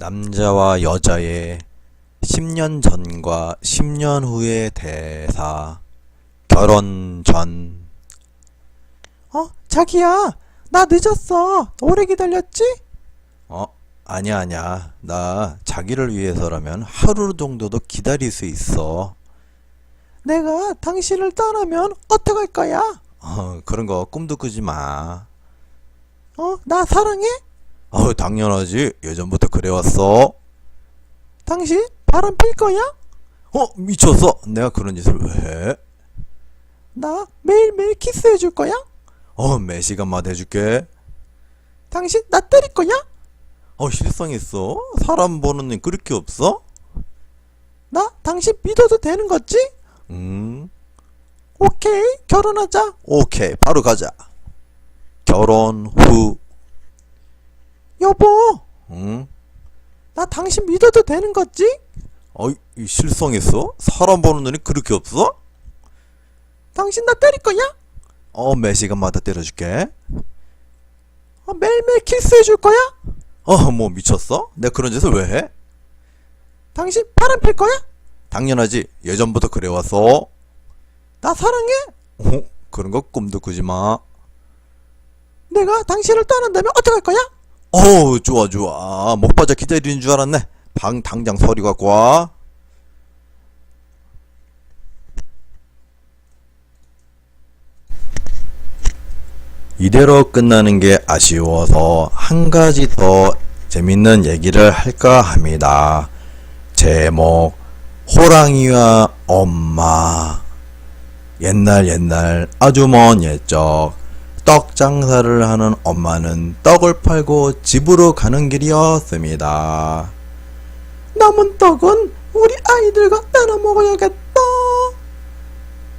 남자와 여자의 10년 전과 10년 후의 대사. 결혼 전. 어, 자기야. 나 늦었어. 오래 기다렸지? 어, 아니야, 아니야. 나 자기를 위해서라면 하루 정도도 기다릴 수 있어. 내가 당신을 떠나면 어떡할 거야? 어, 그런 거 꿈도 꾸지 마. 어, 나 사랑해? 어, 당연하지. 예전부터 그래왔어. 당신 바람 필 거야? 어, 미쳤어. 내가 그런 짓을 왜 해? 나 매일매일 키스해 줄 거야? 어, 매 시간마다 해줄게. 당신 나 때릴 거야? 어, 실성했어. 사람 보는 눈 그렇게 없어? 나 당신 믿어도 되는 거지? 음. 오케이, 결혼하자. 오케이, 바로 가자. 결혼 후. 여보. 응? 나 당신 믿어도 되는 거지? 어이, 이 실성했어? 사람 보는 눈이 그렇게 없어? 당신 나 때릴 거야? 어, 매 시간마다 때려줄게. 어, 매일매일 키스해 줄 거야? 어, 뭐 미쳤어? 내가 그런 짓을 왜 해? 당신 바람 필 거야? 당연하지. 예전부터 그래왔어. 나 사랑해? 어? 그런 거 꿈도 꾸지 마. 내가 당신을 떠난다면 어떡할 거야? 어우, 좋아, 좋아. 목바자 기다리는 줄 알았네. 방 당장 서류 갖고 와. 이대로 끝나는 게 아쉬워서 한 가지 더 재밌는 얘기를 할까 합니다. 제목, 호랑이와 엄마. 옛날 옛날 아주 먼 옛적 떡 장사를 하는 엄마는 떡을 팔고 집으로 가는 길이었습니다. 남은 떡은 우리 아이들과 나눠 먹어야겠다.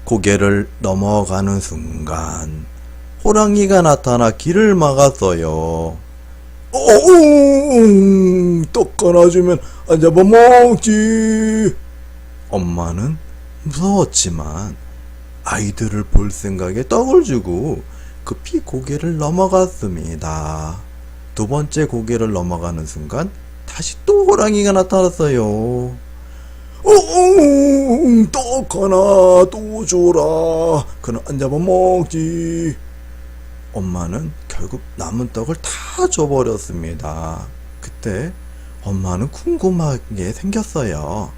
고개를 넘어가는 순간 호랑이가 나타나 길을 막았어요. 떡 하나 주면 안 잡아먹지. 엄마는 무서웠지만 아이들을 볼 생각에 떡을 주고 급히 고개를 넘어갔습니다. 두 번째 고개를 넘어가는 순간 다시 또 호랑이가 나타났어요. 어, 떡 하나 또 줘라. 그럼 안 잡아먹지. 엄마는 결국 남은 떡을 다 줘버렸습니다. 그때 엄마는 궁금하게 생겼어요.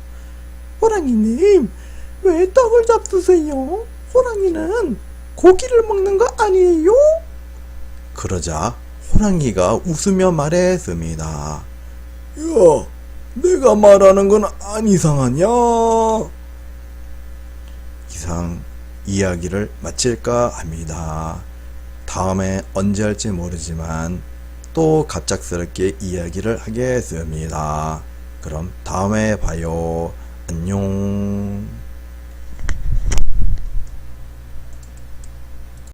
호랑이님, 왜 떡을 잡수세요? 호랑이는 고기를 먹는 거 아니에요? 그러자 호랑이가 웃으며 말했습니다. 야, 내가 말하는 건 안 이상하냐? 이상 이야기를 마칠까 합니다. 다음에 언제 할지 모르지만 또 갑작스럽게 이야기를 하겠습니다. 그럼 다음에 봐요. 안녕.